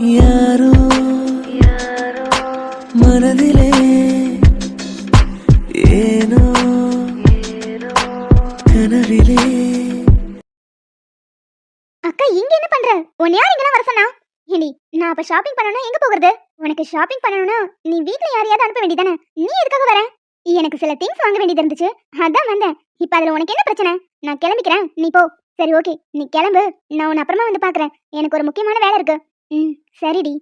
யாரோ மனதிலே ஏனோ கனவிலே. அக்கா இங்க என்ன பண்ற? உன்னை யார் இங்கெல்லாம் வர சொன்னா? ஏண்டி நான் அப்ப ஷாப்பிங் பண்ணனும் எங்க போகிறது? உனக்கு ஷாப்பிங் பண்ணணும்னா நீ வீட்ல யாரையாவது அனுப்ப வேண்டியதானே? நீ எதுக்காக வர? எனக்கு சில திங்ஸ் வாங்க வேண்டியது இருந்துச்சு. அதான் வந்தேன். இப்ப அதுல உனக்கு என்ன பிரச்சனை? நான் கிளம்பிக்கிறேன். நீ போ. சரி ஓகே நீ கிளம்பு. நான் உன்னை அப்புறமா வந்து பாக்குறேன். எனக்கு ஒரு முக்கியமான வேலை இருக்கு. ம் சரிடி.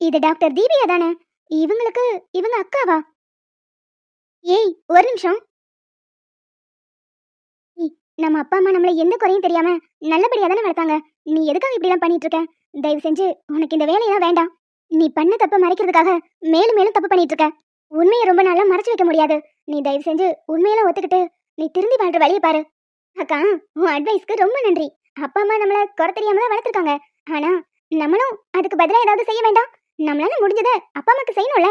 இது டாக்டர் தீபியா தானே? இவங்களுக்கு இவங்க அக்காவா? ஏய் ஒரு நிமிஷம். நம்ம அப்பா அம்மா நம்மள எந்த குறையும் தெரியாம நல்லபடியா தானே வளர்த்தாங்க? நீ எதுக்காக இப்படிலாம் பண்ணிட்டு இருக்க? தயவு செஞ்சு உனக்கு இந்த வேலையெல்லாம் வேண்டாம். நீ பண்ண தப்ப மறைக்கிறதுக்காக மேலும் மேலும் தப்பு பண்ணிட்டு இருக்க. உண்மையை ரொம்ப நாளா மறைச்சு வைக்க முடியாது. நீ தயவு செஞ்சு உண்மையெல்லாம் ஒத்துக்கிட்டு நீ திருந்தி வாழ்ற வழியை பாரு. அக்கா உன் அட்வைஸ்க்கு ரொம்ப நன்றி. அப்பா அம்மா நம்மள குறை தெரியாம தான் வளர்த்துருக்காங்க. ஆனா நம்மளும் அதுக்கு பதிலா ஏதாவது செய்ய வேண்டாம். நம்மளால முடிஞ்சதை அப்பா அம்மாக்கு செய்யணும்ல.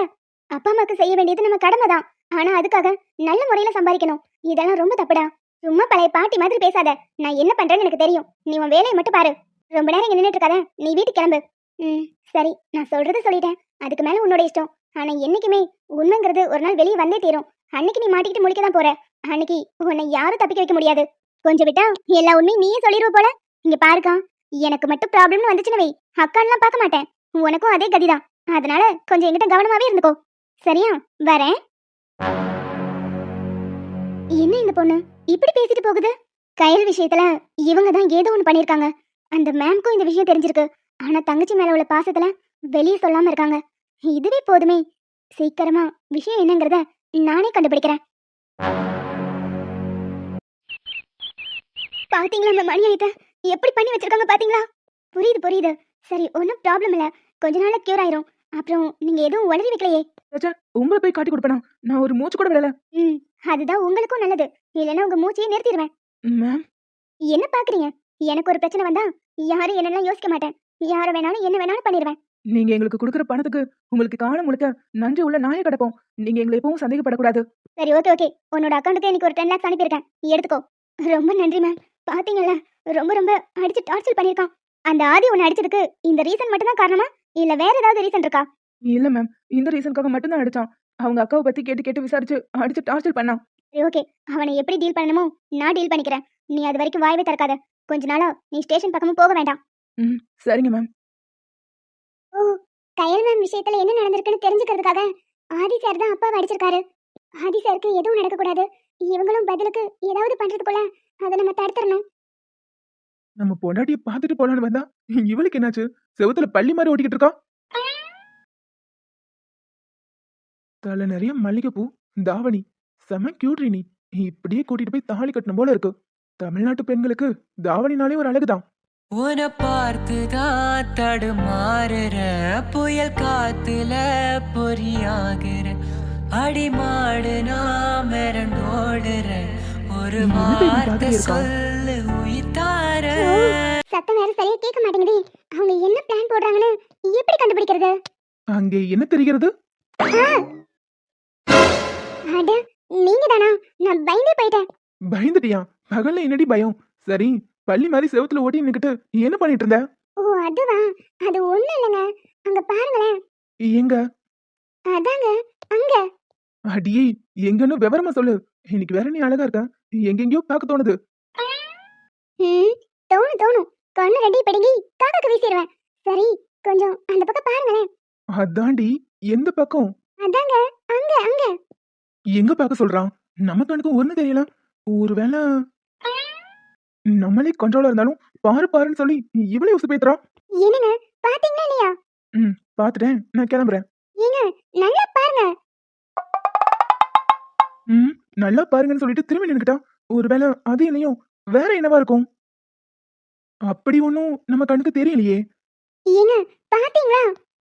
அப்பா அம்மாக்கு செய்ய வேண்டியது நம்ம கடமை தான். ஆனா அதுக்காக நல்ல முறையில சம்பாதிக்கணும். இதெல்லாம் ரொம்ப தப்புடா. சும்மா பழைய பாட்டி மாதிரி பேசாத. நான் என்ன பண்றேன்னு எனக்கு தெரியும். நீ உன் வேலையை மட்டும் பாரு. ரொம்ப நேரம் இங்க நின்னுட்டு இருக்காத. நீ வீட்டுக்கு கிளம்பு. ம் சரி. நான் சொல்றது சொல்லிட்டேன். அதுக்கு மேல உன்னோட இஷ்டம். ஆனா என்னைக்குமே உண்மைங்கிறது ஒரு நாள் வெளியே வந்தே தீரும். அன்னைக்கு நீ மாட்டிக்கிட்டு முடிக்க தான் போற. அன்னைக்கு உன்னை யாரும் தப்பிக்க வைக்க முடியாது. கொஞ்சம் விட்டா எல்லா உண்மையும் நீயே சொல்லிடுவ போல. இங்க பாருக்கா. எனக்கு மட்டும் ப்ராப்ளம்னு வந்துச்சுன்னு வை. அக்கான்லாம் பார்க்க மாட்டேன். உனக்கும் அதே கதிதான். அதனால கொஞ்சம் என்கிட்ட கவனமாவே இருந்துக்கோ. சரியா? வரேன். என்ன இந்த பொண்ணு? இப்படி பேசிட்டு போகுது? கயல் விஷயத்துல இவங்க தான் ஏதோ ஒன்று பண்ணியிருக்காங்க. அந்த மேம்க்கும் இந்த விஷயம் தெரிஞ்சிருக்கு. ஆனா தங்கச்சி மேல உள்ள பாசத்துல வெளியே சொல்லாம இருக்காங்க. இதுவே போதுமே. சீக்கிரமா விஷயம் என்னங்கிறத நானே கண்டுபிடிக்கிறேன். பாத்தீங்களா அந்த மணி ஆயிட்ட? எப்படி பண்ணி வச்சிருக்காங்க பாத்தீங்களா? புரியுது புரியுது. சரி ஒன்றும் ப்ராப்ளம் இல்ல. கொஞ்ச நாள்ல கியூர் ஆயிரும். அப்புறம் நீங்க எதுவும் உளறி வைக்கலையே? ராஜா உங்களை போய் காட்டி கொடுப்பேனா? நான் ஒரு மூச்சு கூட விடல. ம் அதுதான் உங்களுக்கும் நல்லது. இல்லைன்னா உங்க மூச்சையே நிறுத்திடுவேன் மேம் என்ன பாக்குறீங்க? எனக்கு ஒரு பிரச்சனை வந்தா யாரும் என்னெல்லாம் யோசிக்க மாட்டேன். யார வேணாலும் என்ன வேணாலும் பண்ணிடுவேன் நீங்க எங்களுக்கு கொடுக்குற பணத்துக்கு உங்களுக்கு காலம் முழுக்க நன்றி உள்ள நாயே கிடப்போம். நீங்க எங்களை எப்பவும் சந்தேகப்படக்கூடாது. சரி ஓகே ஓகே உன்னோட அக்கௌண்ட்டுக்கு எனக்கு ஒரு டென் லேக்ஸ் அனுப்பியிருக்கேன். எடுத்துக்கோ. ரொம்ப நன்றி மேம் பாத்தீங்கல்ல? ரொம்ப ரொம்ப அடிச்சு டார்ச்சர் பண்ணியிருக்கான். அந்த ஆதி உன்னை அடிச்சதுக்கு இந்த ரீசன் மட்டும் தான் காரணமா? இல்ல வேற ஏதாவது ரீசன் இருக்கா? இல்ல மேம் இந்த ரீசனுக்காக மட்டும்தான் அடிச்சான். அவங்க அக்காவை பத்தி கேட்டு கேட்டு விசாரிச்சு அடிச்சு டார்ச்சர் பண்ணான். சரி ஓகே அவனை எப்படி டீல் பண்ணணுமோ நான் டீல் பண்ணிக்கிறேன். நீ அது வரைக்கும் வாயவே திறக்காத. கொஞ்ச நாளா நீ ஸ்டேஷன் பக்கமும் போக வேண்டாம். ம் சரிங்க மேம் ஓ கயல் மேம் விஷயத்துல என்ன நடந்திருக்குன்னு தெரிஞ்சுக்கிறதுக்காக ஆதி சார் தான் அப்பாவை அடிச்சிருக்காரு. ஆதி சாருக்கு எதுவும் நடக்கக்கூடாது. இவங்களும் பதிலுக்கு ஏதாவது பண்றதுக்குள்ள அதை நம்ம தடுத்துடணும். நம்ம பொண்டாட்டிய பார்த்துட்டு போலான்னு வந்தா இவளுக்கு என்னாச்சு? செவுத்துல பள்ளி மாதிரி ஓட்டிக்கிட்டு இருக்கா? தலை நிறைய மல்லிகைப்பூ தாவணி செம கியூட்ரி நீ இப்படியே கூட்டிட்டு போய் தாலி கட்டணும் போல இருக்கு. தமிழ்நாட்டு பெண்களுக்கு தாவணினாலே ஒரு அழகுதான். உன பார்த்துதான் தடுமாறுற புயல் காத்துல பொறியாகிற அடிமாடு நான் மிரண்டோடுற. ஒரு வார்த்தை பார்த்துட்டே இருக்கா? சத்தம் வேற சரியா கேட்க மாட்டேங்குது. அவங்க என்ன பிளான் போடுறாங்கன்னு எப்படி கண்டுபிடிக்கிறது? அங்கே என்ன தெரிகிறது? அட நீங்க தானா நான் பயந்தே போயிட்டேன். பயந்துட்டியா? பகல்ல என்னடி பயம்? சரி பள்ளி மாதிரி செவுத்துல ஓட்டி நின்னுக்கிட்டு என்ன பண்ணிட்டு இருந்த? ஓ அதுவா? அது ஒண்ணும் இல்லைங்க. அங்க பாருங்களேன். எங்க? அதாங்க அங்க. அடியே எங்கன்னு விவரமா சொல்லு. இன்னைக்கு வேற நீ அழகா இருக்க. எங்கெங்கயோ பார்க்க தோணுது. ம் தோணும் தோணும். கண்ணு ரெடி பிடுங்கி காக்காக்கு வீசிடுவேன் சரி கொஞ்சம் அந்த பக்கம் பாருங்களேன். அதாண்டி எந்த பக்கம்? அதாங்க அங்க அங்க. எங்க பார்க்க சொல்றான்? நம்ம கணக்கு ஒண்ணு தெரியல. ஒருவேளை நம்மளே கண்ட்ரோலா இருந்தாலும் பாரு பாருன்னு சொல்லி இவளே உசு பேத்துறான். என்னங்க பாத்தீங்களா இல்லையா? ம் பாத்துட்டேன். நான் கிளம்புறேன். ஏங்க நல்லா பாருங்க. ம் நல்லா பாருங்கன்னு சொல்லிட்டு திரும்பி நின்னுக்கிட்டான். ஒருவேளை அது இல்லையோ வேற என்னவா இருக்கும்? அப்படி ஒன்றும் நம்ம கண்ணுக்கு தெரியலையே. ஏங்க பாத்தீங்களா?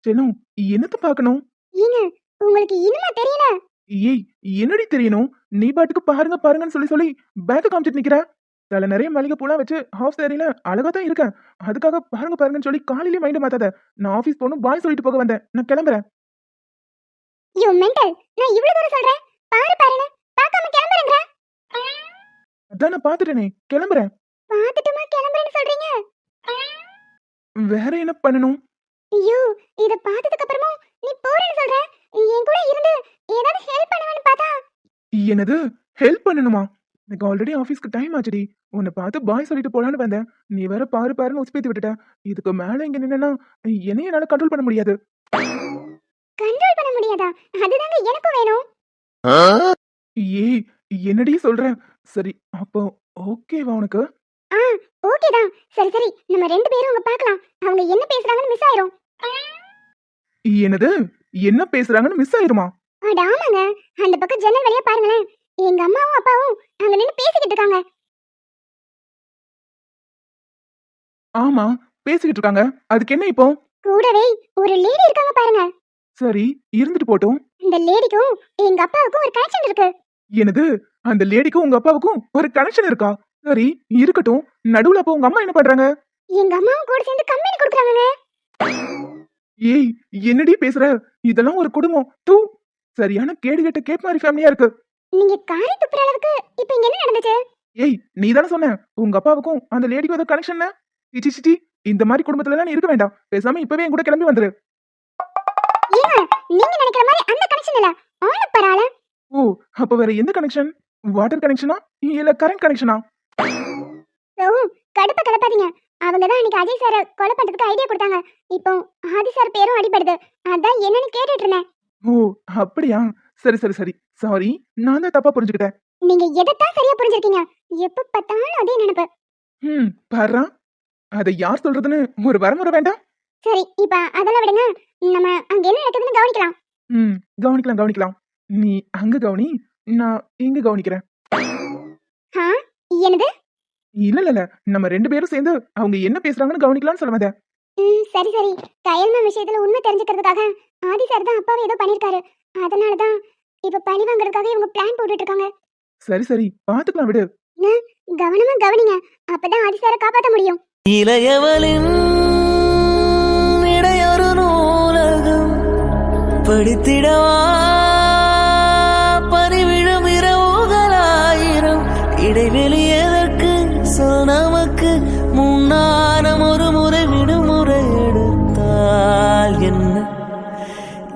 செல்லும் என்னத்த பார்க்கணும் ஏங்க உங்களுக்கு இன்னுமா தெரியல? ஏய் என்னடி தெரியணும்? நீ பாட்டுக்கு பாருங்க பாருங்கன்னு சொல்லி சொல்லி பேக்க காமிச்சிட்டு நிக்கிற? தலை நிறைய மளிகை பூலாம் வச்சு ஹாஃப் சேரியில அழகா தான் இருக்கேன் அதுக்காக பாருங்க பாருங்கன்னு சொல்லி காலையிலே மைண்ட் மாத்தாத. நான் ஆபீஸ் போகணும் பாய் சொல்லிட்டு போக வந்தேன். நான் கிளம்புறேன். யூ மென்டல் நான் இவ்வளவு தூரம் சொல்றேன்? பாரு பாருன்னு பார்க்காம கிளம்புறேங்க அதான் நான் பாத்துட்டேனே கிளம்புறேன். பார்த்துட்டுமா கிளம்புறேன்னு சொல்றீங்க? வேற என்ன பண்ணணும்? ஐயோ இத பார்த்ததுக்கு அப்புறமும் நீ போறேன்னு சொல்ற. என் கூட இருந்து ஏதாவது ஹெல்ப் பண்ணுவேன்னு பார்த்தா? என்னது? ஹெல்ப் பண்ணணுமா? எனக்கு ஆல்ரெடி ஆஃபீஸ்க்கு டைம் ஆச்சுடி. உன்னை பார்த்து பாய் சொல்லிட்டு போலான்னு வந்தேன். நீ வேற பாரு பாருன்னு உசுப்பேத்தி விட்டுட்ட. இதுக்கு மேல இங்க நின்னா என்னையும் என்னால கண்ட்ரோல் பண்ண முடியாது. கண்ட்ரோல் பண்ண முடியாதா? அதுதாங்க எனக்கும் வேணும். ஏய் என்னடி சொல்ற? சரி அப்போ ஓகேவா உனக்கு? ஓகே தான். சரி சரி. நம்ம ரெண்டு பேரும் அங்க பார்க்கலாம். அவங்க என்ன பேசுறாங்கன்னு மிஸ் ஆயிரும். என்னது? என்ன பேசுறாங்கன்னு மிஸ் ஆயிருமா? அட ஆமாங்க. அந்த பக்கம் ஜன்னல் வழியா பாருங்களேன். எங்க அம்மாவும் அப்பாவும் அங்க நின்னு பேசிக்கிட்டு இருக்காங்க. ஆமா பேசிக்கிட்டு இருக்காங்க. அதுக்கு என்ன இப்போ? கூடவே ஒரு லேடி இருக்காங்க பாருங்க. சரி இருந்துட்டு போட்டும். இந்த லேடிக்கும் எங்க அப்பாவுக்கும் ஒரு கனெக்ஷன் இருக்கு. என்னது? அந்த லேடிக்கும் உங்க அப்பாவுக்கும் ஒரு கனெக்ஷன் இருக்கா? சரி இருக்கட்டும். நடுவுல அப்போ உங்க அம்மா என்ன பண்றாங்க? எங்க அம்மாவும் கூட சேர்ந்து கம்பெனி கொடுக்குறாங்க ஏய் என்னடி பேசுற? இதெல்லாம் ஒரு குடும்பம். தூ. சரியான கேடு கெட்ட கேப் மாதிரி ஃபேமிலியா இருக்கு. நீங்க காரி துப்புற அளவுக்கு இப்போ இங்க என்ன நடந்துச்சு? ஏய் நீ தானே சொன்ன. உங்க அப்பாவுக்கும் அந்த லேடிக்கும் ஏதோ கனெக்ஷன் சிச்சி சிச்சி இந்த மாதிரி குடும்பத்துல எல்லாம் நீ இருக்க வேண்டாம். பேசாம இப்பவே என் கூட கிளம்பி வந்துரு. நீங்க நினைக்கிற மாதிரி அந்த கனெக்ஷன் இல்ல. ஆள பரால ஓ அப்ப வேற எந்த கனெக்ஷன் வாட்டர் கனெக்ஷனா இல்ல கரண்ட் கனெக்ஷனா ஓ கடுப்ப கலப்பாதீங்க. அவங்க தான் அன்னைக்கு அஜய் சாரை கொலை பண்றதுக்கு ஐடியா கொடுத்தாங்க. இப்போ ஆதி சார் பேரும் அடிபடுது. அதான் என்னன்னு கேட்டுட்டு இருந்தேன். ஓ அப்படியா? சரி சரி சரி. சாரி நான் தான் தப்பா புரிஞ்சுக்கிட்டேன். நீங்க எதைத்தான் சரியா புரிஞ்சிருக்கீங்க? எப்ப பார்த்தாலும் அதே நினைப்பு. ம் பாரு. அதை யார் சொல்றதுன்னு ஒரு வரமுறை வேண்டாம். சரி இப்ப அதெல்லாம் விடுங்க. நம்ம அங்க என்ன நடக்குதுன்னு கவனிக்கலாம். ம் கவனிக்கலாம் கவனிக்கலாம். நீ அங்க கவனி நான் இங்க கவனிக்கிறேன். என்னது? இல்ல இல்ல நம்ம ரெண்டு பேரும் சேர்ந்து அவங்க என்ன பேசுறாங்கன்னு கவனிக்கலாம்னு சொல்ல வந்தேன். சரி சரி. கயல்மா விஷயத்துல உண்மை தெரிஞ்சுக்கிறதுக்காக ஆதி சார் தான் அப்பாவை ஏதோ பண்ணிருக்காரு. அதனால தான் இப்ப பழி வாங்குறதுக்காக இவங்க பிளான் போட்டுட்டு இருக்காங்க சரி சரி. பாத்துக்கலாம் விடு. கவனமா கவனிங்க. அப்பதான் ஆதி சாரை காப்பாத்த முடியும். இளையவளின் இடையொரு நூலகம் படித்திடவா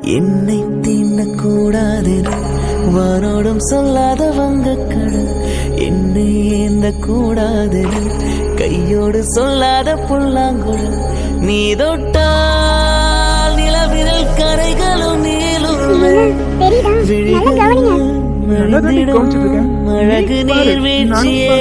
என்னை தீண்டக்கூடாதென வானோடும் சொல்லாத வங்கக்கடல் என்னை ஏந்த கூடாதென கையோடு சொல்லாத புல்லாங்குழல். நீ தொட்டால் நிலவிரல் கரைகளும் நீளும். அழகு நீர் வீழ்ச்சியே.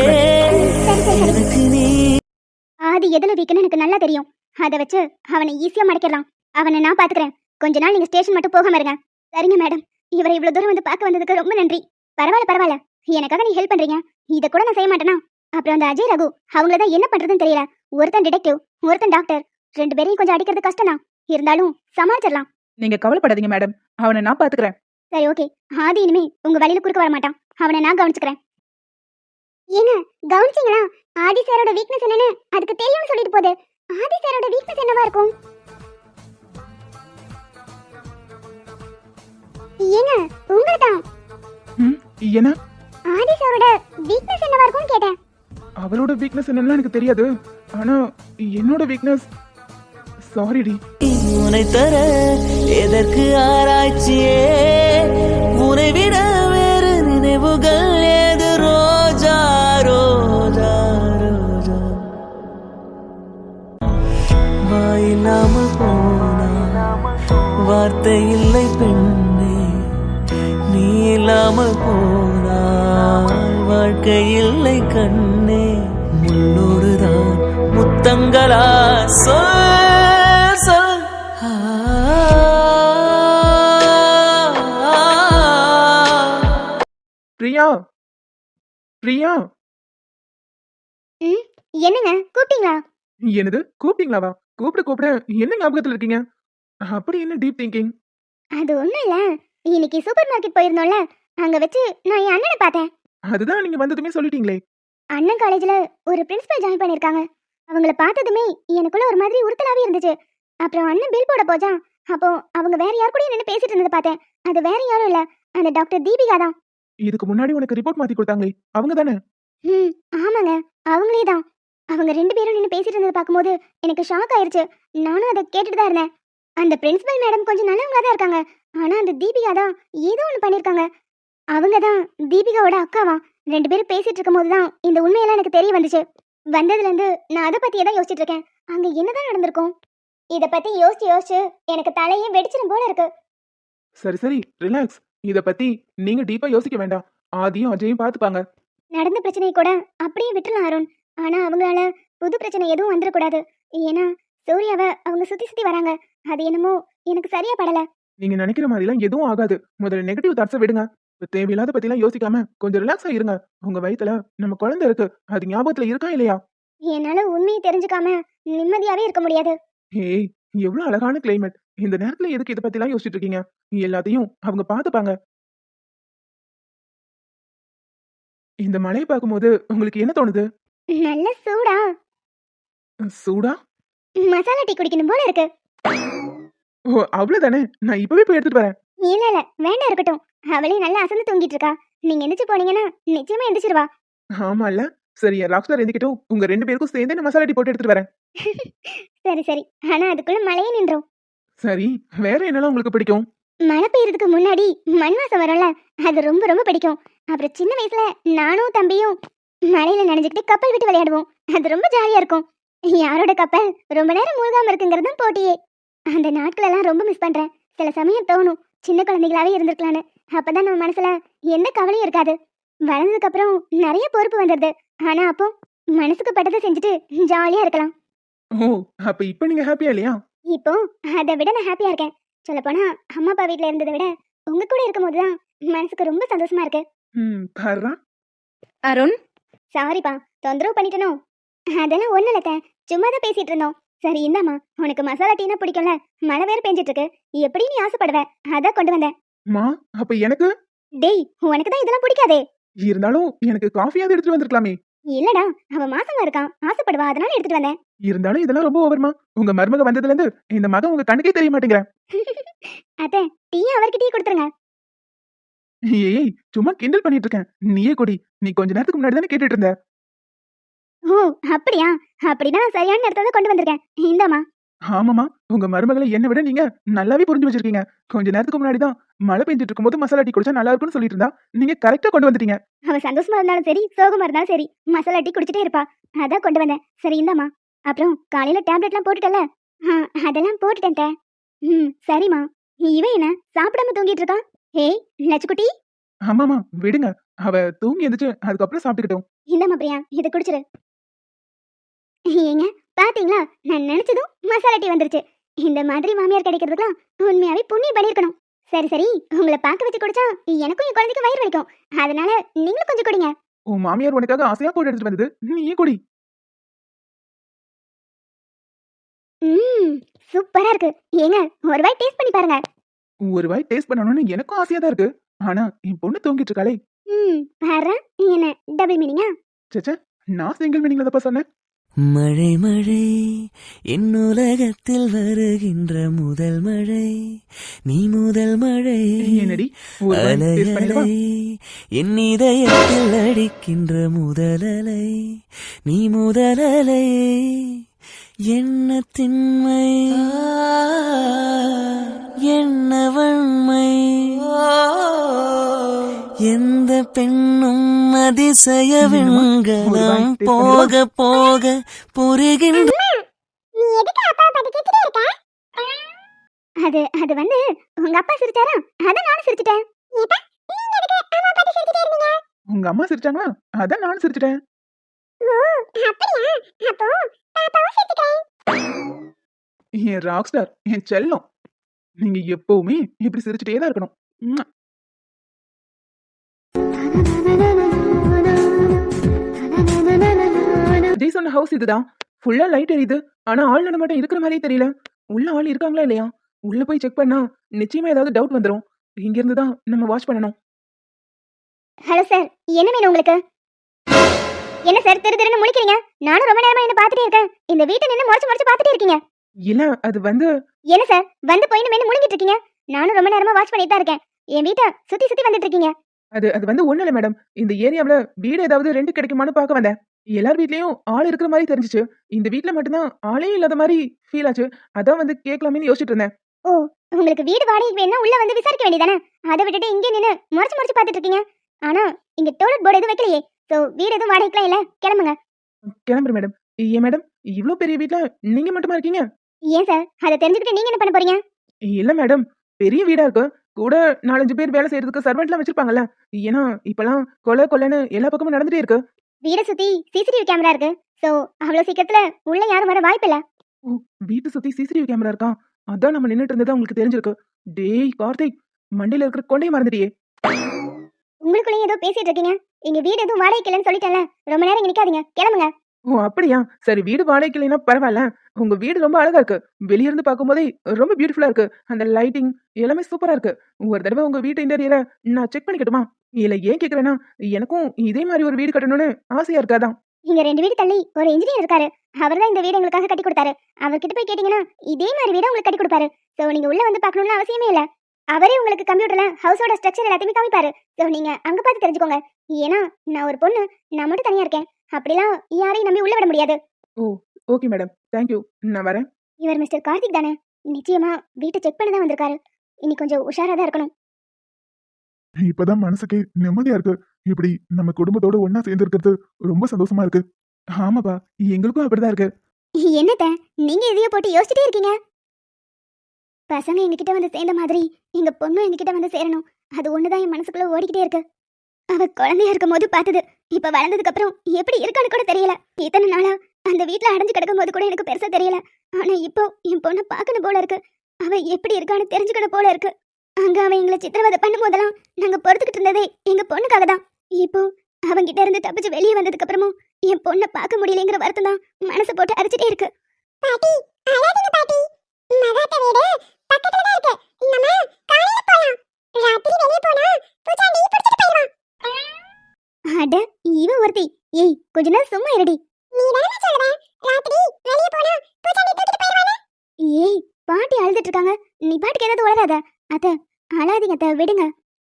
ஆதி எதுல வீக்குன்னு எனக்கு நல்லா தெரியும். அதை வச்சு அவனை ஈஸியா மடக்கிடலாம். அவனை நான் பாத்துக்கிறேன். கொஞ்ச நாள் நீங்க ஸ்டேஷன் மட்டும் போகாம இருங்க. சரிங்க மேடம். இவரை இவ்வளவு தூரம் வந்து பார்க்க வந்ததுக்கு ரொம்ப நன்றி. பரவாயில்ல பரவாயில்ல. எனக்காக நீ ஹெல்ப் பண்றீங்க. இத கூட நான் செய்ய மாட்டேனா? அப்புறம் அந்த அஜய் ரகு அவங்கள தான் என்ன பண்றதுன்னு தெரியல. ஒருத்தன் டிடெக்டிவ் ஒருத்தன் டாக்டர் ரெண்டு பேரையும் கொஞ்சம் அடிக்கிறது கஷ்டம் தான் இருந்தாலும் சமாளிச்சிடலாம். நீங்க கவலைப்படாதீங்க மேடம். அவனை நான் பாத்துக்கிறேன். சரி ஓகே. ஆதி இனிமே உங்க வழியில குறுக்க வர மாட்டான். அவனை நான் கவனிச்சுக்கிறேன். ஏங்க கவனிச்சீங்களா? ஆதி சாரோட வீக்னஸ் என்னன்னு? அதுக்கு தெரியும்னு சொல்லிட்டு போகுது. ஆதி சாரோட வீக்னஸ் என்னவா இருக்கும்? ஏங்க உங்களை தான் ம் என்ன ஆதி சாரோட வீக்னஸ் என்னவா இருக்கும்னு கேட்டேன். அவளோட வீக்னஸ் என்னன்னு எனக்கு தெரியாது. ஆனா என்னோட வீக்னஸ் சாரிடி உனை தர எதற்கு ஆராய்ச்சியே? உனை விட வேறு நினைவுகள் ஏது? ரோஜா ரோஜா ரோஜா. வாயில்லாமல் போனா வார்த்தை இல்லை பெண்ணே நீ இல்லாமல் போனால் வாழ்க்கை இல்லை கண்ணே. முள்ளோடுதான் முத்தங்களா? சொல் பிரியா பிரியா. என்னங்க? கூப்பிட்டீங்களா? என்னது? கூப்பிட்டீங்களாவா? கூப்பிட கூப்பிட என்ன ஞாபகத்துல இருக்கீங்க? அப்படி என்ன டீப் திங்கிங்? அது ஒண்ணும் இல்ல. இன்னைக்கு சூப்பர் மார்க்கெட் போயிருந்தோம்ல அங்க வச்சு நான் என் அண்ணனை பார்த்தேன். அதுதான் நீங்க வந்ததுமே சொல்லிட்டீங்களே. அண்ணன் காலேஜ்ல ஒரு பிரின்சிபல் ஜாயின் பண்ணிருக்காங்க அவங்கள பார்த்ததுமே எனக்குள்ள ஒரு மாதிரி உறுத்தலாவே இருந்துச்சு. அப்புறம் அண்ணன் பில் போட போச்சா அப்போ அவங்க வேற யார் கூடயும் நின்று பேசிட்டு இருந்ததை பார்த்தேன். அது வேற யாரும் இல்ல. அந்த டாக்டர் தீபிகா தான். இதுக்கு முன்னாடி உனக்கு ரிப்போர்ட் மாத்தி கொடுத்தாங்களே அவங்க தானே? ம் ஆமாங்க. அவங்களே தான். அவங்க ரெண்டு பேரும் நின்று பேசிட்டு இருந்ததை பார்க்கும்போது எனக்கு ஷாக் ஆயிருச்சு. நானும் அதை கேட்டுட்டு தான் இருந்தேன். அந்த பிரின்சிபல் மேடம் கொஞ்சம் நல்லவங்களா தான் இருக்காங்க. ஆனா அந்த தீபிகா தான் ஏதோ ஒன்று பண்ணியிருக்காங்க அவங்க தான் தீபிகாவோட அக்காவா? ரெண்டு பேரும் பேசிட்டு இருக்கும்போது தான் இந்த உண்மையெல்லாம் எனக்கு தெரிய வந்துச்சு. வந்ததுலேருந்து நான் அதை பற்றியே தான் யோசிச்சுட்டு இருக்கேன். அங்கே என்னதான் நடந்திருக்கும்? இதை பற்றி யோசிச்சு யோசிச்சு எனக்கு தலையே வெடிச்சிடும் போல இருக்கு. சரி சரி ரிலாக்ஸ் இத பத்தி நீங்க டீப்பா யோசிக்க வேண்டாம். ஆதியும் அஜயும் பாத்துப்பாங்க நடந்த பிரச்சனையை கூட அப்படியே விட்டுறலாம் அருண். ஆனா அவங்களால புது பிரச்சனை எதுவும் வந்துடக்கூடாது ஏன்னா சூர்யாவை அவங்க சுத்தி சுத்தி வராங்க. அது என்னமோ எனக்கு சரியா படல. நீங்க நினைக்கிற மாதிரிலாம் எதுவும் ஆகாது. முதல்ல நெகட்டிவ் தாட்ஸை விடுங்க. இப்ப தேவையில்லாத பத்திலாம் யோசிக்காம கொஞ்சம் ரிலாக்ஸா இருங்க. உங்க வயித்துல நம்ம குழந்தை இருக்கு. அது ஞாபகத்துல இருக்கா இல்லையா? என்னால உண்மையை தெரிஞ்சுக்காம நிம்மதியாவே இருக்க முடியாது. ஏய் எவ்வளவு அழகான கிளைமேட் இந்த நேரத்துல எதுக்கு இத பத்திலாம் யோசிச்சுட்டு இருக்கீங்க? எல்லாத்தையும் அவங்க பாத்துப்பாங்க இந்த மழையை பார்க்கும்போது உங்களுக்கு என்ன தோணுது? நல்ல சூடா. சூடா? மசாலா டீ குடிக்கணும் போல இருக்கு. ஓ அவ்வளவுதானே நான் இப்பவே போய் எடுத்துட்டு வரேன். இல்ல இல்ல வேண்டாம் இருக்கட்டும். அவளே நல்லா அசந்து தூங்கிட்டு இருக்கா. நீங்க எந்திரிச்சு போனீங்கன்னா நிச்சயமா எந்திரிச்சிருவா. ஆமா இல்ல சரி ராக் ஸ்டார் எந்திக்கிட்டும் உங்க ரெண்டு பேருக்கும் சேர்ந்து நான் மசாலா டீ போட்டு எடுத்துட்டு வரேன். சரி சரி. ஆனா அதுக்குள்ள மழையே நின்றோம். சரி வேற என்னெல்லாம் உங்களுக்கு பிடிக்கும்? மழை பெய்யறதுக்கு முன்னாடி மண் வாசம் வரும்ல? அது ரொம்ப ரொம்ப பிடிக்கும். அப்புறம் சின்ன வயசுல நானும் தம்பியும் மழையில நனைஞ்சுக்கிட்டு கப்பல் விட்டு விளையாடுவோம். அது ரொம்ப ஜாலியா இருக்கும். யாரோட கப்பல்? ரொம்ப நேரம் மூழ்காம இருக்குங்கிறது தான் போட்டியே. அந்த நாட்கள் எல்லாம் ரொம்ப மிஸ் பண்றேன். சில சமயம் தோணும் சின்ன குழந்தைகளாவே இருந்திருக்கலான்னு அப்பதான் நம்ம மனசுல எந்த கவலையும் இருக்காது. வளர்ந்ததுக்கு அப்புறம் நிறைய பொறுப்பு வந்துடுது ஆனா அப்போ மனசுக்கு பட்டதை செஞ்சுட்டு ஜாலியா இருக்கலாம். ஓ அப்ப இப்ப நீங்க ஹாப்பியா இல்லையா? இப்போ அதை விட நான் ஹாப்பியா இருக்கேன். சொல்லப்போனா அம்மா அப்பா வீட்ல இருந்ததை விட உங்க கூட இருக்கும்போது தான் மனசுக்கு ரொம்ப சந்தோஷமா இருக்கு. ம் பாருடா அருண்? சாரிப்பா தொந்தரவு பண்ணிட்டனோ? அதெல்லாம் ஒண்ணு இல்லத்த சும்மா தான் பேசிட்டு இருந்தோம். சரி இந்தாம்மா. உனக்கு மசாலா டீனா பிடிக்கும்ல. மழை வேற பெஞ்சிட்டு இருக்கு. எப்படி நீ ஆசைப்படுவ? அதான் கொண்டு வந்தேன். மா அப்ப எனக்கு? டேய் உனக்கு தான் இதெல்லாம் பிடிக்காதே. இருந்தாலும் எனக்கு காஃபியாவது எடுத்துட்டு வந்திருக்கலாமே. இல்லடா அவ மாசமா இருக்கான். ஆசைப்படுவா அதனால எடுத்துட்டு வந்தேன். இருந்தாலும் இதெல்லாம் ரொம்ப ஓவர்மா உங்க மருமக வந்ததுல இருந்து இந்த மகன் உங்க கண்ணுக்கே தெரிய மாட்டேங்கிற. அத்தை டீ அவர்கிட்டயே கொடுத்துருங்க. ஏய் சும்மா கிண்டல் பண்ணிட்டு இருக்கேன். நீயே கொடி. நீ கொஞ்ச நேரத்துக்கு முன்னாடி தானே கேட்டுட்டு இருந்த. ஓ அப்படியா? அப்படின்னா நான் சரியான தான் கொண்டு வந்திருக்கேன். இந்தாம்மா. ஆமாமா உங்க மருமகளை என்ன விட நீங்க நல்லாவே புரிஞ்சு வச்சிருக்கீங்க. கொஞ்ச நேரத்துக்கு முன்னாடி தான் மழை பெஞ்சிட்டு இருக்கும்போது மசாலா டீ குடிச்சா நல்லா இருக்கும்னு சொல்லிட்டு இருந்தா நீங்க கரெக்டா கொண்டு வந்துட்டீங்க. அவ சந்தோஷமா இருந்தாலும் சரி சோகமா இருந்தாலும் சரி மசாலா டீ குடிச்சிட்டே இருப்பா. அதான் கொண்டு வந்தேன். சரி இந்தாம்மா. அப்புறம் காலையில டேப்லெட்லாம் போட்டுட்டல அதெல்லாம் போட்டுட்டேன். ம் சரிம்மா. இவ என்ன சாப்பிடாம தூங்கிட்டு இருக்கா? ஏய் லட்சுக்குட்டி ஆமாமா விடுங்க. அவ தூங்கி எந்திரிச்சு அதுக்கப்புறம் சாப்பிட்டுக்கிட்டோம். இந்தாம்மா பிரியா இதை குடிச்சிரு. ஏங்க பாத்தீங்களா? நான் நினைச்சதும் மசாலா டீ வந்துருச்சு. இந்த மாதிரி மாமியார் கிடைக்கிறதுக்குலாம் உண்மையாவே புண்ணியம் பண்ணியிருக்கணும். சரி சரி உங்களை பார்க்க வச்சு குடிச்சா எனக்கும் என் குழந்தைக்கு வயிறு வலிக்கும். அதனால நீங்களும் கொஞ்சம் குடிங்க. உன் மாமியார் உனக்காக ஆசையா போட்டு எடுத்துட்டு வந்தது. நீயே குடி. ம் சூப்பரா இருக்கு. ஏங்க ஒரு வாய் டேஸ்ட் பண்ணி பாருங்க. ஒரு வாய் டேஸ்ட் பண்ணணும்னு எனக்கும் ஆசையா தான் இருக்கு. ஆனா என் பொண்ணு தூங்கிட்டு இருக்காளே. ம் பாரு என்ன டபுள் மீனிங்கா சேச்சே நான் சிங்கிள் மீனிங்ல தப்பா சொன்னேன். மழை மழை என் உலகத்தில் வருகின்ற முதல் மழை. நீ முதல் மழை. என்னடி? ஒரு வாய் அலை டேஸ்ட் பண்ணிடவா அலை என் இதயத்தில் அடிக்கின்ற முதல் அலை. நீ முதல் அலை. என்ன திண்மை என்ன வன்மை எந்த பெண்ணும் அதிசய வெண்கலம் போக போக புரிகின்ற அது அது வந்து உங்க அப்பா சிரிச்சாரா? அத நானும் சிரிச்சிட்டேன். உங்க அம்மா சிரிச்சாங்களா? அதான் நானும் சிரிச்சிட்டேன். ஓ அப்படியா? அப்போ என் ராக் ஸ்டார் என் செல்லம். நீங்க எப்பவுமே இப்படி சிரிச்சுட்டே தான் இருக்கணும். உம்மா. விஜய் சொன்ன ஹவுஸ் இதுதான். ஃபுல்லா லைட் எரியுது. ஆனா ஆள் நடமாட்டம் இருக்கிற மாதிரியே தெரியல. உள்ள ஆள் இருக்காங்களா இல்லையா? உள்ள போய் செக் பண்ணா நிச்சயமா ஏதாவது டவுட் வந்துரும். இங்க இருந்து தான் நம்ம வாட்ச் பண்ணணும். ஹலோ சார் என்ன வேணும் உங்களுக்கு? என்ன சார் திரு திருன்னு முழிக்கிறீங்க? நானும் ரொம்ப நேரமா என்ன பார்த்துட்டே இருக்கேன். இந்த வீட்டை நின்று முறைச்சு முறைச்சு பார்த்துட்டே இருக்கீங்க. இல்ல அது வந்து என்ன சார்? வந்து போய் மேல முழுங்கிட்டு இருக்கீங்க. நானும் ரொம்ப நேரமா வாட்ச் பண்ணிட்டு தான் இருக்கேன். என் வீட்டை சுத்தி சுத்தி வந்துட்டு இருக்கீங்க. அது அது வந்து ஒண்ணு இல்ல மேடம். இந்த ஏரியாவுல வீடு ஏதாவது ரெண்டு கிடைக்குமான்னு பார்க்க வந்தேன். எல்லார் வீட்லயும் ஆள் இருக்கிற மாதிரி தெரிஞ்சுச்சு. இந்த வீட்ல மட்டும்தான் ஆளே இல்லாத மாதிரி ஃபீல் ஆச்சு. அதான் வந்து கேட்கலாமேன்னு யோசிச்சுட்டு இருந்தேன். ஓ உங்களுக்கு வீடு வாடகைக்கு வேணா உள்ள வந்து விசாரிக்க வேண்டியதானே அதை விட்டுட்டு இங்கே நின்னு முறைச்சு முறைச்சு பார்த்துட்டு இருக்கீங்க. ஆனா இங்க டோய்லெட் போர்டு எதுவும் வைக்கலையே. சோ வீடு எதுவும் வாடகைக்குலாம் இல்ல? கிளம்புங்க. கிளம்புறேன் மேடம் ஏன் மேடம் இவ்ளோ பெரிய வீட்ல நீங்க மட்டுமா இருக்கீங்க? ஏன் சார் அதை தெரிஞ்சுக்கிட்டு நீங்க என்ன பண்ண போறீங்க? இல்ல மேடம் பெரிய வீடா இருக்கு. கூட நாலஞ்சு பேர் வேலை செய்யறதுக்கு சர்வெண்ட்லாம் வச்சிருப்பாங்கல்ல. ஏன்னா இப்பெல்லாம் கொலை கொலைன்னு எல்லா பக்கமும் நடந்துட்டே இருக்கு. வீடை சுத்தி சிசிடிவி கேமரா இருக்கு. சோ அவ்வளவு சீக்கிரத்துல உள்ள யாரும் வர வாய்ப்பில்ல வீட்டை சுத்தி சிசிடிவி கேமரா இருக்கா? அதான் நம்ம நின்னுட்டு இருந்தது உங்களுக்கு தெரிஞ்சிருக்கு. டேய் கார்த்திக் மண்டியில இருக்கிற கொண்டையை மறந்துட்டியே. உங்களுக்குள்ளேயே ஏதோ பேசிட்டு இருக்கீங்க. எங்க வீடு எதுவும் வாடகைக்கு இல்லைன்னு சொல்லிட்டேன்ல. ரொம்ப நேரம் இங்க நிக்காதீங்க. கிளம்புங்க. ஓ அப்படியா? சரி வீடு வாடகைக்கு இல்லைன்னா பரவாயில்ல. உங்க வீடு ரொம்ப அழகா இருக்கு. வெளிய இருந்து பார்க்கும்போதே ரொம்ப பியூட்டிஃபுல்லா இருக்கு. அந்த லைட்டிங் எல்லாமே சூப்பரா இருக்கு. ஒரு தடவை உங்க வீட்டு இன்டீரியரை நான் செக் பண்ணிக்கட்டுமா? இல்ல ஏன் கேக்குறேன்னா எனக்கும் இதே மாதிரி ஒரு வீடு கட்டணும்னு ஆசையா இருக்காதான் இங்க ரெண்டு வீடு தள்ளி ஒரு இன்ஜினியர் இருக்காரு. அவர் தான் இந்த வீடு எங்களுக்காக கட்டி கொடுத்தாரு. அவர்கிட்ட போய் கேட்டீங்கன்னா இதே மாதிரி வீடு உங்களுக்கு கட்டி கொடுப்பாரு. சோ நீங்க உள்ள வந்து பார்க்கணும்னு அவசியமே இல்ல. அவரே உங்களுக்கு கம்ப்யூட்டர்ல ஹவுஸோட ஸ்ட்ரக்சர் எல்லாத்தையுமே காமிப்பாரு. சோ நீங்க அங்க பார்த்து தெரிஞ்சுக்கோங்க. ஏன்னா நான் ஒரு பொண்ணு நான் மட்டும் தனியா இருக்கேன். அப்படிலாம் யாரையும் நம்பி உள்ள விட முடியாது. ஓகே மேடம் தேங்க்யூ நான் வரேன். இவர் மிஸ்டர் கார்த்திக் தானே? நிச்சயமா வீட்டை செக் பண்ண தான் வந்திருக்காரு. இனி கொஞ்சம் உஷாரா தான் இருக்கணும். இப்பதான் மனசுக்கு நிம்மதியா இருக்கு. இப்படி நம்ம குடும்பத்தோட ஒண்ணா சேர்ந்து இருக்கிறது ரொம்ப சந்தோஷமா இருக்கு. ஆமாப்பா எங்களுக்கும் அப்படிதான் இருக்கு. என்னத்த நீங்க எதையோ போட்டு யோசிச்சுட்டே இருக்கீங்க? பசங்க எங்ககிட்ட வந்து சேர்ந்த மாதிரி எங்க பொண்ணும் எங்ககிட்ட வந்து சேரணும். அது ஒண்ணுதான் என் மனசுக்குள்ள ஓடிக்கிட்டே இருக்கு. அவ குழந்தையா இருக்கும் போது பார்த்தது. இப்ப வளர்ந்ததுக்கு அப்புறம் எப்படி இருக்கான்னு கூட தெரியல. இத்தனை நாளா அந்த வீட்டுல அடைஞ்சு கிடக்கும் போது கூட எனக்கு பெருசா தெரியல. ஆனா இப்போ என் பொண்ணை பார்க்கணும் போல இருக்கு. அவ எப்படி இருக்கான்னு தெரிஞ்சுக்கணும் போல இருக்கு. அங்க அவன் எங்களை சித்திரவதை பண்ணும் போதெல்லாம் நாங்க பொறுத்துக்கிட்டு இருந்ததே எங்க பொண்ணுக்காக தான். இப்போ அவங்கிட்ட இருந்து தப்பிச்சு வெளியே வந்ததுக்கு அப்புறமும் என் பொண்ணை பார்க்க முடியலங்கிற வருத்தம் தான் மனசு போட்டு அரைச்சிட்டே இருக்கு. பாட்டி பாட்டி. அட இவ ஒருத்தி. ஏய் கொஞ்ச நேரம் சும்மா இருடி. நீ தானே சொல்ற ராத்திரி வெளிய போனா பூச்சாண்டி தூக்கிட்டு போயிடுவானே ஏய் பாட்டி அழுதுட்டு இருக்காங்க நீ பாட்டுக்கு ஏதாவது உளறாத. அத்த அழாதீங்க அத்த விடுங்க.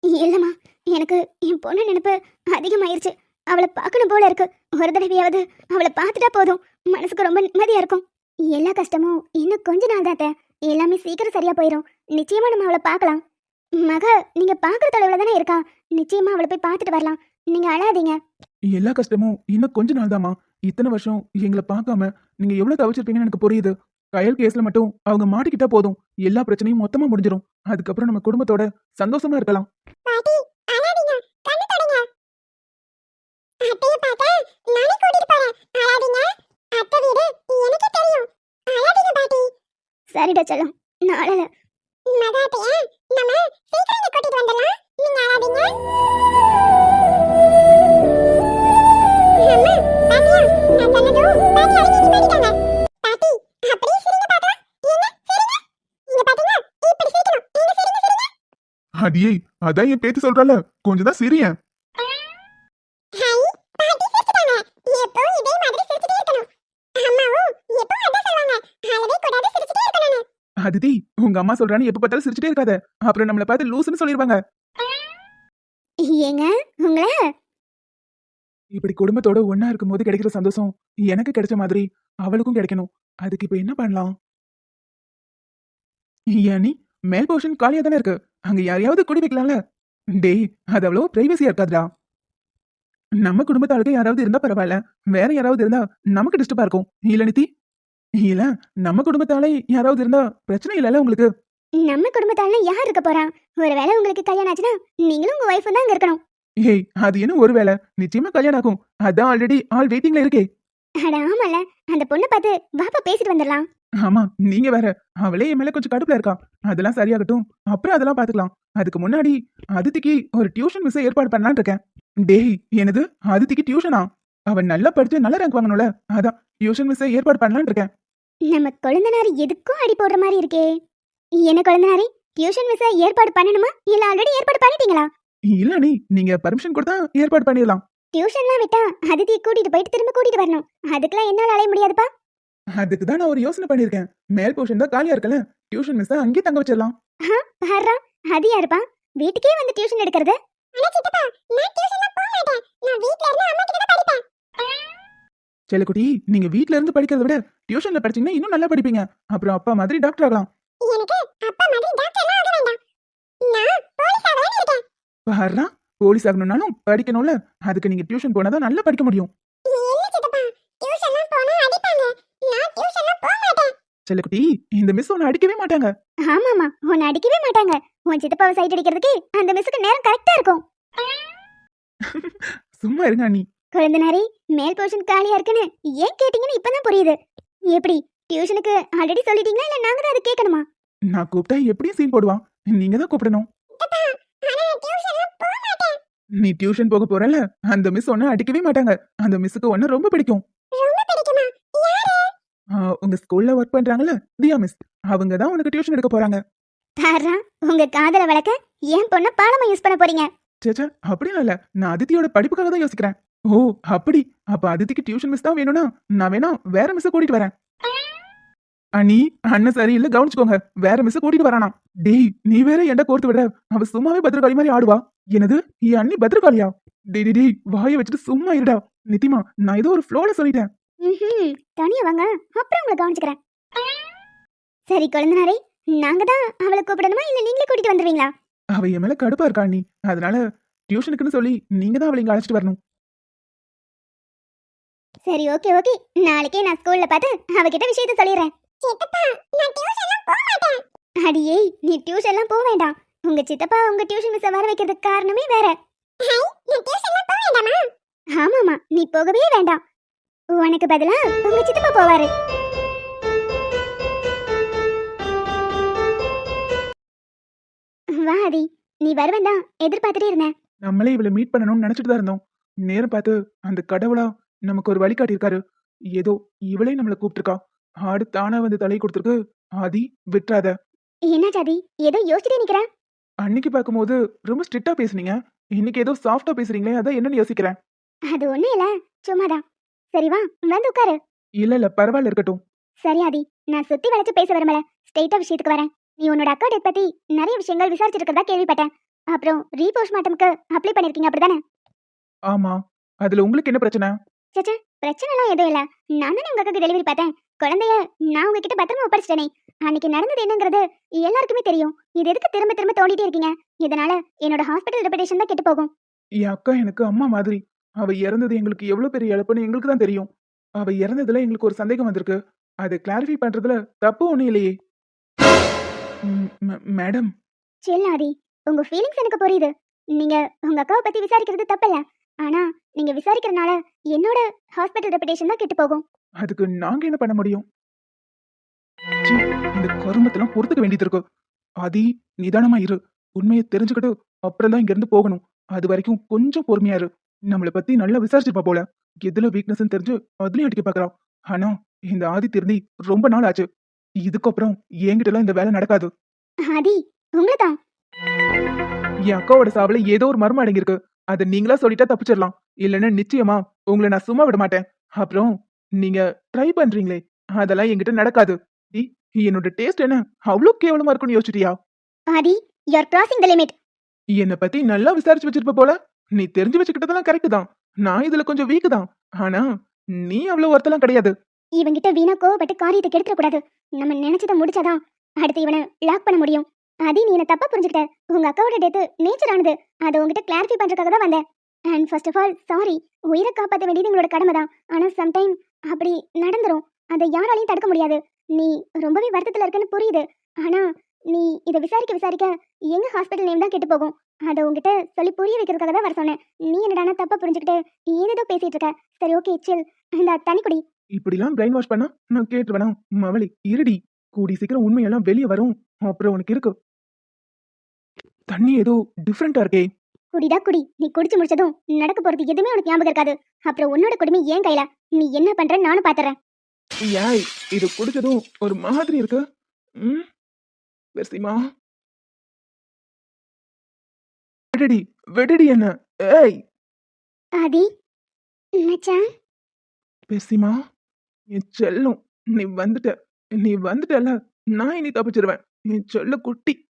இல்லம்மா எனக்கு என் பொண்ணு நினைப்பு அதிகமாயிருச்சு. அவளை பார்க்கணும் போல இருக்கு. ஒரு தடவையாவது அவளை பார்த்துட்டா போதும். மனசுக்கு ரொம்ப நிம்மதியா இருக்கும். எல்லா கஷ்டமும் இன்னும் கொஞ்ச நாள் தான் எல்லாமே சீக்கிரம் சரியா போயிடும் நிச்சயமா நம்ம அவளை பார்க்கலாம். மக நீங்க பாக்குற தொலைவுல தானே இருக்கா? நிச்சயமா அவளை போய் பார்த்துட்டு வரலாம். நீங்க அழாதீங்க. எல்லா கஷ்டமும் இன்னும் கொஞ்ச நாள் தாமா இத்தனை வருஷம் எங்களை பார்க்காம நீங்க எவ்வளவு தவிச்சிருப்பீங்கன்னு எனக்கு புரியுது. கயல் கேஸ்ல மட்டும் அவங்க மாட்டிக்கிட்டா போதும். எல்லா பிரச்சனையும் மொத்தமா முடிஞ்சிரும். அதுக்கப்புறம் நம்ம குடும்பத்தோட சந்தோஷமா இருக்கலாம். பாட்டி அழாதீங்க. கண்ணு தொடங்க. அத்தைய பார்த்தா நானே கூட்டிட்டு போறேன் அழாதீங்க அத்தை வீடு எனக்கு தெரியும் அழாதீங்க பாட்டி சரிடா செல்லம் அழல மகாத்தைய நம்ம சீக்கிரம் கூட்டிட்டு வந்துடலாம். நீங்க சிரிங்க அடியே அதான் என் பேத்தி சொல்றால கொஞ்சம் தான் சிரியன் ஹாய் பாட்டி சிரிச்சிட்டாங்க எப்பவும் இதே மாதிரி சிரிச்சிட்டே இருக்கணும் அம்மாவும் எப்பவும் அதான் சொல்லுவாங்க அழவே கூடாது சிரிச்சிட்டே இருக்கணும்னு அதிதி உங்க அம்மா சொல்றான்னு எப்ப பார்த்தாலும் சிரிச்சிட்டே இருக்காத. அப்புறம் நம்மள பார்த்து லூசுன்னு சொல்லிருவாங்க. ஏங்க உங்களை? இப்படி குடும்பத்தோட ஒண்ணா இருக்கும்போது கிடைக்கிற சந்தோஷம் எனக்கு கிடைச்ச மாதிரி அவளுக்கும் கிடைக்கணும். அதுக்கு இப்ப என்ன பண்ணலாம்? ஏனி மேல் போர்ஷன் காலியா தானே இருக்கு. அங்க யாரையாவது குடி வைக்கலாம்ல. டேய் அது அவ்வளோ பிரைவசியா இருக்காதுடா. நம்ம குடும்பத்தாளுக்கு யாராவது இருந்தா பரவாயில்ல. வேற யாராவது இருந்தா நமக்கு டிஸ்டர்பா இருக்கும். இல்ல நிதி இல்ல நம்ம குடும்பத்தாலே யாராவது இருந்தா பிரச்சனை இல்லைல்ல உங்களுக்கு? நம்ம குடும்பத்தால யார் இருக்க போறா? ஒருவேளை உங்களுக்கு கல்யாணம் ஆச்சுன்னா நீங்களும் உங்க ஒய்ஃபும் தான் அங்க இருக்கணும். ஏய் அது என்ன ஒரு வேலை நிச்சயமா கல்யாணம் ஆகும். அதான் ஆல்ரெடி ஆல் வெயிட்டிங்ல இருக்கே. அட ஆமால அந்த பொண்ணை பார்த்து வாப்பா பேசிட்டு வந்துடலாம். ஆமா நீங்க வேற. அவளே என் மேல கொஞ்சம் கடுப்புல இருக்கா. அதெல்லாம் சரியாகட்டும். அப்புறம் அதெல்லாம் பாத்துக்கலாம் அதுக்கு முன்னாடி அதித்திக்கு ஒரு டியூஷன் மிஸ் ஏற்பாடு பண்ணலாம்னு இருக்கேன். டேய் எனது அதித்திக்கு டியூஷனா அவன் நல்லா படிச்சு நல்ல ரேங்க் வாங்கணும்ல? அதான் டியூஷன் மிஸ் ஏற்பாடு பண்ணலாம்னு இருக்கேன். நம்ம கொழுந்தனார் எதுக்கும் அடி போடுற மாதிரி இருக்கே. என்ன கொழுந்தனாரே டியூஷன் மிஸ் ஏற்பாடு பண்ணணுமா? இல்ல ஆல்ரெடி ஏற்பாடு பண்ணிட்டீங்களா? இல்ல நீ நீங்க பர்மிஷன் கொடுத்தா ஏற்பாடு பண்ணிடலாம். டியூஷன்லாம் விட்டா அதித்தியை கூட்டிட்டு போயிட்டு திரும்ப கூட்டிட்டு வரணும். அதுக்கெல்லாம் என்னால அலைய முடியாதுப்பா. அதுக்கு தான் நான் ஒரு யோசனை பண்ணிருக்கேன் மேல் போர்ஷன் தான் காலியா இருக்கல டியூஷன் மிஸ் அங்கேயே தங்க வச்சிடலாம். பாருடா அது யாருப்பா? வீட்டுக்கே வந்து டியூஷன் எடுக்கிறது? நான் டியூஷன்ல போக மாட்டேன். நான் வீட்ல இருந்து அம்மா கிட்ட தான் படிப்பேன். செல்லக்குட்டி நீங்க வீட்ல இருந்து படிக்கிறத விட டியூஷன்ல படிச்சீங்கன்னா இன்னும் நல்லா படிப்பீங்க. அப்புறம் அப்பா மாதிரி டாக்டர் ஆகலாம். நான் போலீஸ் ஆகணும்னாலும் படிக்கணும்ல. அதுக்கு நீங்க டியூஷன் போனாதான் நல்லா படிக்க முடியும். செல்லக்குட்டி இந்த மிஸ் உன்னை அடிக்கவே மாட்டாங்க. ஆமாமா உன்னை அடிக்கவே மாட்டாங்க. உன் சித்தப்பாவை சைட் அடிக்கிறதுக்கு அந்த மிஸ்ஸுக்கு நேரம் கரெக்டா இருக்கும். சும்மா இருங்க அண்ணி. குழந்தனாரே மேல் போர்ஷன் காலியா இருக்குன்னு ஏன் கேட்டீங்கன்னு இப்பதான் புரியுது. எப்படி டியூஷனுக்கு ஆல்ரெடி சொல்லிட்டீங்களா இல்ல நாங்க தான் அதை கேட்கணுமா? நான் கூப்பிட்டா எப்படியும் சீன் போடுவான். நீங்க தான் கூப்பிடணும். நீ டியூஷன் போக போறல அந்த மிஸ் ஒன்னும் அடிக்கவே மாட்டாங்க. அந்த மிஸ்ஸுக்கு ஒன்னு ரொம்ப பிடிக்கும். உங்க ஸ்கூல்ல ஒர்க் பண்றாங்கல்ல தியா மிஸ் அவங்க தான் உனக்கு டியூஷன் எடுக்க போறாங்க. தாரா உங்க காதல வளர்க்க ஏன் பொண்ண பாடமா யூஸ் பண்ண போறீங்க. சேச்சா அப்படிலாம் இல்ல. நான் அதித்தியோட படிப்புக்காக தான் யோசிக்கிறேன். ஓ அப்படி. அப்ப அதித்திக்கு டியூஷன் மிஸ் தான் வேணும்னா நான் வேணா வேற மிஸ் கூட்டிட்டு வரேன். அண்ணி அண்ணன் சரியில்லை கவனிச்சுக்கோங்க. வேற மிஸ் கூட்டிட்டு வரானா டேய் நீ வேற என்ட கோர்த்து விடுற? அவ சும்மாவே பத்திரகாளி மாதிரி ஆடுவா. என்னது? என் அண்ணி பத்திரகாளியா? டேய் டேய், டேய் வாயை வச்சுட்டு சும்மா இருடா. நித்திமா நான் ஏதோ ஒரு ஃப்ளோல சொல்லிட்டேன். தனியா வாங்க. அப்புறம் உங்களை கவனிச்சுக்கிறேன். சரி குழந்தனாரே நாங்க தான் அவளை கூப்பிடணுமா? இல்ல நீங்களே கூட்டிட்டு வந்துருவீங்களா? அவ என் மேல கடுப்பா இருக்கா அண்ணி. அதனால டியூஷனுக்குன்னு சொல்லி நீங்க தான் அவளை இங்க அழைச்சிட்டு வரணும். சரி ஓகே ஓகே நாளைக்கே நான் ஸ்கூல்ல பார்த்து அவகிட்ட விஷயத்த சொல்லிடுறேன். அடியே நீ டியூஷன்லாம் போக வேண்டாம். உங்க சித்தப்பா உங்க டியூஷன் மிஸ் வர வைக்கிறதுக்கு காரணமே வேற. ஆமாமா நீ போகவே வேண்டாம். உனக்கு பதிலா உங்க சித்தப்பா போவாரு. வா ஆதி நீ வருவன் தான். எதிர்பார்த்துட்டே இருந்தேன். நம்மளே இவளை மீட் பண்ணணும்னு நினைச்சிட்டு தான் இருந்தோம். நேரம் பார்த்து அந்த கடவுளா நமக்கு ஒரு வழி காட்டியிருக்காரு ஏதோ இவளே நம்மளை கூப்பிட்டிருக்கா. ஆடு தானா வந்து தலை கொடுத்துருக்கு. ஆதி விட்டுறாத. என்ன ஜாதி? ஏதோ யோசிச்சுட்டே நிக்கிறேன் அன்னைக்கு பார்க்கும்போது ரொம்ப ஸ்ட்ரிக்டா பேசுனீங்க. இன்னைக்கு ஏதோ சாஃப்டா பேசுறீங்களே அதான் என்னன்னு யோசிக்கிறேன். அது ஒண்ணும் இல்ல. சும்மாதான். சரி வா வந்து உட்காரு. இல்ல இல்ல பரவாயில்ல இருக்கட்டும். சரி ஆதி நான் சுத்தி வளைச்சு பேச விரும்பல. ஸ்ட்ரெயிட்டா விஷயத்துக்கு வரேன். நீ உன்னோட அக்கா டெத் பத்தி நிறைய விஷயங்கள் விசாரிச்சிட்டு இருக்கிறதா கேள்விப்பட்டேன். அப்புறம் ரீபோஸ்ட்மார்ட்டம்க்கு அப்ளை பண்ணிருக்கீங்க அப்படிதானே ஆமா. அதுல உங்களுக்கு என்ன பிரச்சனை? சச்சா பிரச்சனைலாம் எதுவும் இல்ல. நான் தானே உங்க அக்காக்கு டெலிவரி பார்த்தேன். குழந்தைய நான் உங்ககிட்ட பத்திரமா ஒப்படைச்சிட்டேனே. அன்னைக்கு நடந்தது என்னங்கிறது எல்லாருக்குமே தெரியும். இது எதுக்கு திரும்ப திரும்ப தோண்டிட்டே இருக்கீங்க? இதனால என்னோட ஹாஸ்பிட்டல் ரெputation தான் கெட்டு போகும். என் அக்கா எனக்கு அம்மா மாதிரி. அவ இறந்தது எங்களுக்கு எவ்வளவு பெரிய இழப்புன்னு எங்களுக்கு தான் தெரியும். அவ இறந்ததுல எங்களுக்கு ஒரு சந்தேகம் வந்திருக்கு. அதை கிளாரிஃபை பண்றதுல தப்பு ஒண்ணும் இல்லையே. மேடம் சில் ஆதி உங்க ஃபீலிங்ஸ் எனக்கு புரியுது. நீங்க உங்க அக்காவை பத்தி விசாரிக்கிறது தப்பில்ல ஆனா நீங்க விசாரிக்கிறனால என்னோட ஹாஸ்பிட்டல் ரெputation தான் கெட்டு போகும். அதுக்கு நாங்க என்ன பண்ண முடியும்? இந்த கருமத்தெல்லாம் பொறுத்துக்க வேண்டியது இருக்கு. ஆதி நிதானமா இரு. உண்மையை தெரிஞ்சுக்கிட்டு அப்புறம் தான் இங்க இருந்து போகணும். அது வரைக்கும் கொஞ்சம் பொறுமையா இரு. நம்மளை பத்தி நல்லா விசாரிச்சிருப்பா போல. எதுல வீக்னஸ் தெரிஞ்சு அதுலயும் அடிக்க பாக்குறான் ஆனா இந்த ஆதி திருந்தி ரொம்ப நாள் ஆச்சு. இதுக்கப்புறம் என்கிட்ட எல்லாம் இந்த வேலை நடக்காது. ஆதி உங்களை தான் என் அக்காவோட சாவுல ஏதோ ஒரு மர்மம் அடங்கியிருக்கு. அதை நீங்களா சொல்லிட்டா தப்பிச்சிடலாம். இல்லைன்னா நிச்சயமா உங்களை நான் சும்மா விட மாட்டேன். அப்புறம் நீங்க ட்ரை பண்றீங்களே அதெல்லாம் என்கிட்ட நடக்காது. என்னோட டேஸ்ட் என்ன? அவ்வளோ கேவலமா இருக்கும்னு யோசிச்சிட்டியா? Aadhi you are crossing the limit என்னை பத்தி நல்லா விசாரிச்சு வச்சிருப்ப போல. நீ தெரிஞ்சு வச்சுக்கிட்டதெல்லாம் கரெக்ட் தான். நான் இதுல கொஞ்சம் வீக் தான். ஆனா நீ அவ்வளவு ஒருத்தலாம் கிடையாது. இவங்கிட்ட வீணா கோவப்பட்டு காரியத்தை கெடுத்துட கூடாது. நம்ம நினைச்சதை முடிச்சாதான் அடுத்து இவனை லாக் பண்ண முடியும். அதி நீ என்ன தப்பா புரிஞ்சுக்கிட்ட? உங்க அக்காவோட டெத்து நேச்சர் ஆனது. அதை உங்ககிட்ட கிளாரிஃபை பண்றதுக்காக தான் வந்தேன். And first of all sorry உயிரை காப்பாற்ற வேண்டியது எங்களோட கடமை தான். ஆனா சம்டைம் அப்படி நடந்துரும். அதை யாராலையும் தடுக்க முடியாது. நீ ரொம்பவே வருத்தத்துல இருக்கன்னு புரியுது. ஆனா நீ இதை விசாரிக்க விசாரிக்க எங்கள் ஹாஸ்பிட்டல் நேம் தான் கெட்டு போகும்? அதை உங்ககிட்ட சொல்லி புரிய வைக்கிறதுக்காக தான் வர சொன்னேன். நீ என்னடானா தப்பா புரிஞ்சுக்கிட்டு ஏதேதோ பேசிட்டு இருக்க. சரி ஓகே சில் இந்த தனிக்குடி குடி. இப்படிலாம் பிரெயின் வாஷ் பண்ணா நான் கேட்டுருவேனா? மவளி இருடி. கூடி சீக்கிரம் உண்மையெல்லாம் வெளியே வரும். அப்புறம் உனக்கு இருக்கு. தண்ணி ஏதோ டிஃப்ரெண்டா இருக்கே. குடிடா குடி. நீ குடிச்சு முடிச்சதும் நடக்க போறது எதுவுமே உனக்கு ஞாபகம் இருக்காது. அப்புறம் உன்னோட குடுமி ஏன் கையில? நீ என்ன பண்ற நானும் பாத்துறேன். ஏய் இது குடிச்சதும் ஒரு மாதிரி இருக்கு. ம்? பெர்சிமா விடுடி விடுடி என்ன? ஏய். ஆதி மச்சான் பெர்சிமா என் செல்லம் நீ வந்துட்ட. நீ வந்துட்டல நான் இனி தப்பிச்சிருவேன். என் செல்ல குட்டி.